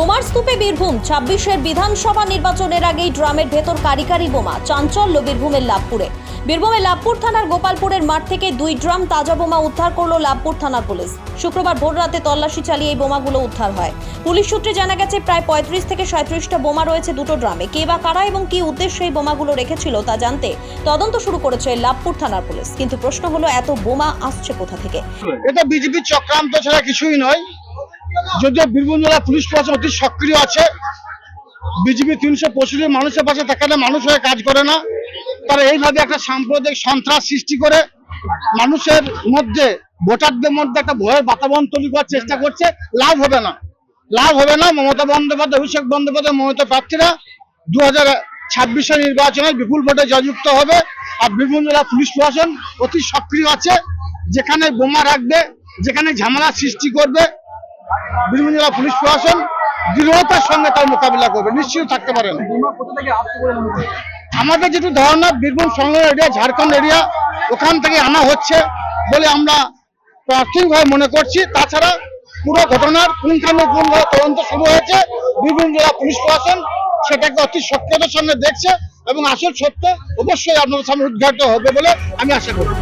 বোমার স্তূপে বীরভূম, ছাব্বিশের বিধানসভা নির্বাচনের আগেই ড্রামের ভেতর কারিকারি বোমা, চাঞ্চল্য বীরভূমের লাভপুরে। বীরভূমের লাভপুর থানার গোপালপুরের মাঠ থেকে দুই ড্রাম তাজা বোমা উদ্ধার করল লাভপুর থানার পুলিশ। শুক্রবার ভোর রাতে তল্লাশি চালিয়ে এই বোমাগুলো উদ্ধার হয়। পুলিশ সূত্রে জানা গেছে, প্রায় পঁয়ত্রিশ থেকে সাঁত্রিশটা বোমা রয়েছে দুটো ড্রামে। কে বা কারা এবং কি উদ্দেশ্যে এই বোমাগুলো রেখেছিল তা জানতে তদন্ত শুরু করেছে লাভপুর থানার পুলিশ। কিন্তু প্রশ্ন হলো, এত বোমা আসছে কোথা থেকে? এটা বিজেপির চক্রান্ত ছাড়া কিছুই নয়। যদিও বীরভূম জেলা পুলিশ প্রশাসন অতি সক্রিয় আছে, বিজেপি তিনশো পঁয়ষট্টি মানুষের পাশে তাকালে মানুষ হয়ে কাজ করে না। তারা এইভাবে একটা সাম্প্রদায়িক সন্ত্রাস সৃষ্টি করে, মানুষের মধ্যে, ভোটারদের মধ্যে একটা ভয়ের বাতাবরণ তৈরি করার চেষ্টা করছে। লাভ হবে না। লাভ হবে না। মমতা বন্দ্যোপাধ্যায়, অভিষেক বন্দ্যোপাধ্যায়, মমতা প্রার্থীরা দু হাজার ছাব্বিশে নির্বাচনে বিপুল ভোটে জয়যুক্ত হবে। আর বীরভূম জেলা পুলিশ প্রশাসন অতি সক্রিয় আছে, যেখানে বোমা রাখবে, যেখানে ঝামেলা সৃষ্টি করবে। বীরভূম জেলা পুলিশ প্রশাসন দৃঢ়তার সঙ্গে তার মোকাবিলা করবে, নিশ্চিত থাকতে পারেন আমাদের যেটু ধারণা, বীরভূম সংলগ্ন এরিয়া ঝাড়খণ্ড এরিয়া ওখান থেকে আনা হচ্ছে বলে আমরা প্রাথমিকভাবে মনে করছি। তাছাড়া পুরো ঘটনার পুঙ্খানুপুঙ্খভাবে তদন্ত শুরু হয়েছে। বীরভূম জেলা পুলিশ প্রশাসন সেটাকে অতি সক্রিয়তার সঙ্গে দেখছে এবং আসল সত্য অবশ্যই আপনাদের সামনে উদ্ঘাটিত হবে বলে আমি আশা করি।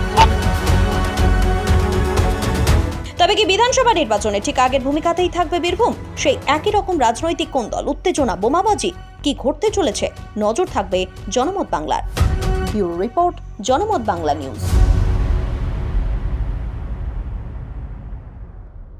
তবে কি বিধানসভা নির্বাচনে ঠিক আগের ভূমিকাতেই থাকবে বীরভূম? সেই একই রকম রাজনৈতিক কোন দল? উত্তেজনা, বোমাবাজি? কি ঘটতে চলেছে? নজর থাকবে জনমত বাংলার। রিপোর্ট, জনমত বাংলা নিউজ।